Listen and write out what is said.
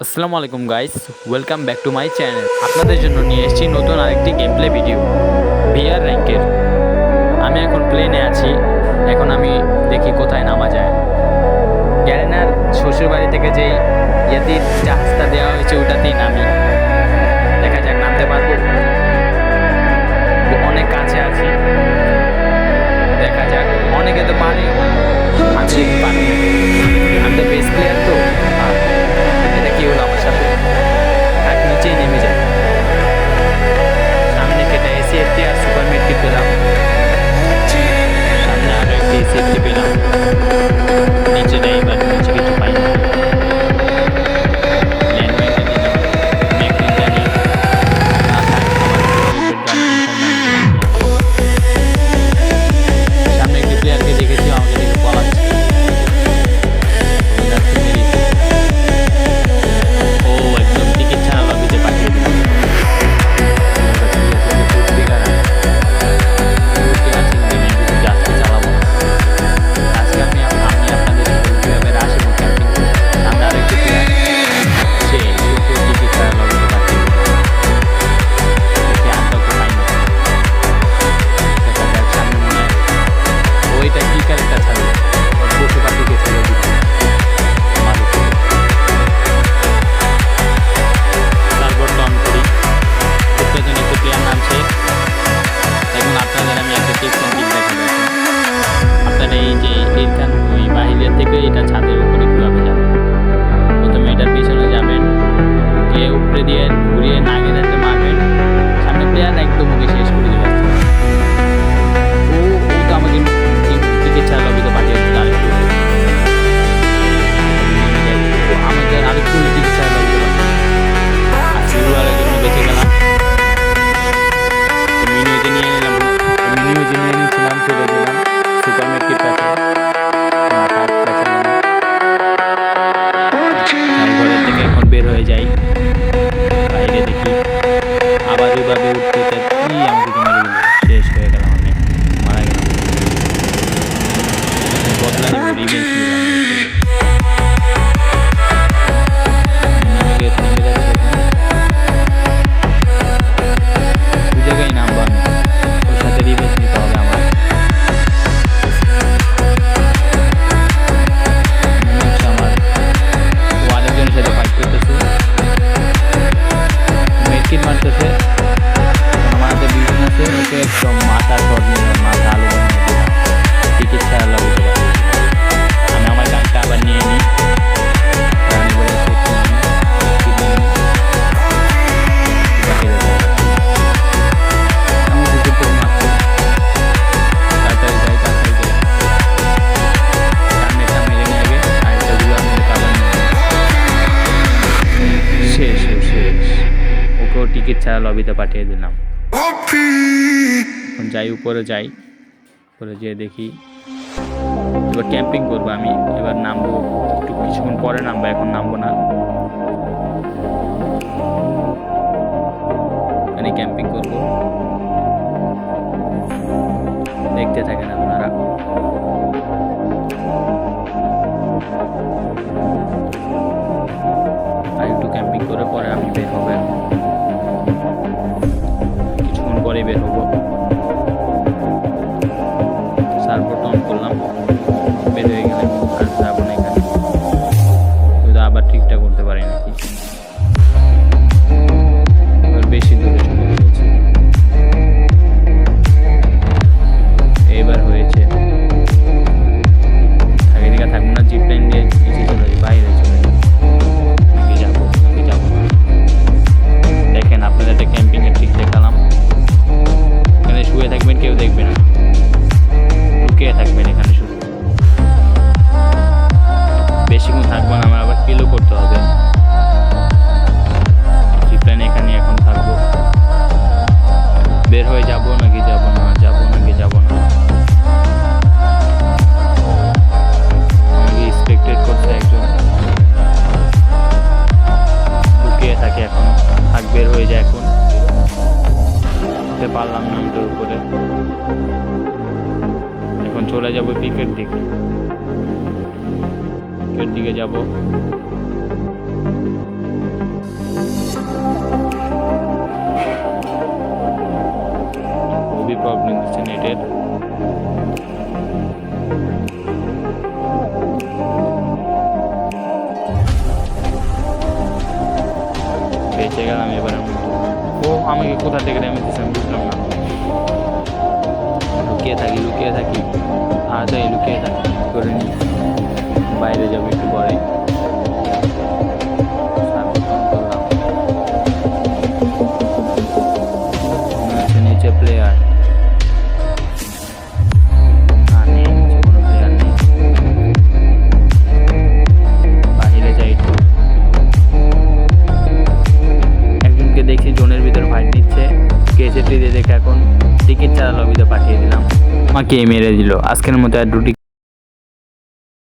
আসসালামু আলাইকুম guys welcome back to my channel আপনাদের জন্য নিয়ে এসেছি নতুন আরেকটি গেম প্লে ভিডিও ভিআর র্যাঙ্কের আমি এখন প্লেনে আছি। এখন আমি দেখি কোথায় নামা যায়। গ্যারেনার শ্বশুরবাড়ি থেকে যেই ইয়েতির বের হয়ে যাই। বাইরে দেখি আবার ওইভাবে উঠতে চাচ্ছি আমাকে মেরে দিল শেষ হয়ে গেলাম আমি। মারা গেলাম। বদলা নেব রিভেঞ্জ মারতেছে আমাদের আছে ওকে একদম মাথা শট আচ্ছা লবিতে পাঠিয়ে দিলাম। এখন যাই উপরে যাই। উপরে যেয়ে দেখি। এবার ক্যাম্পিং করব আমি। এবার নামবো একটু কিছুক্ষণ পরে নামবো এখন নামবো না। এখানে ক্যাম্পিং করব। দেখতে থাকেন আপনারা। আর একটু ক্যাম্পিং করে পরে আমি বের হব এখন। বেশিক্ষণ থাকব না, আমার আবার কিলো করতে হবে। প্ল্যান এখানে এখন থাকব। বের হয়ে যাব নাকি যাব না, যাব নাকি যাব না। আমাকে একজন। লুকিয়ে থাকে এখন, থাক, বের হয়ে যায় এখন। পারলাম না আমি তোর উপরে। এখন চলে যাব ক্রিকেট দিকে। লেকের দিকে যাব। খুবই প্রবলেম হচ্ছে নেটের। বেঁচে গেলাম এবারে ও আমাকে কোথা থেকে আমি বুঝলাম না। লুকিয়ে থাকি লুকিয়ে থাকি। আদা লুকিয়ে থাকি। করে নিই বাইরে যাব একটু পরে জোনের ভিতর ফাইট নিচ্ছে। দেখে এখন টিকিট ছাড়া লবিতে পাঠিয়ে দিলাম। আমাকে মেরে দিল। আজকের মতো আর দুটি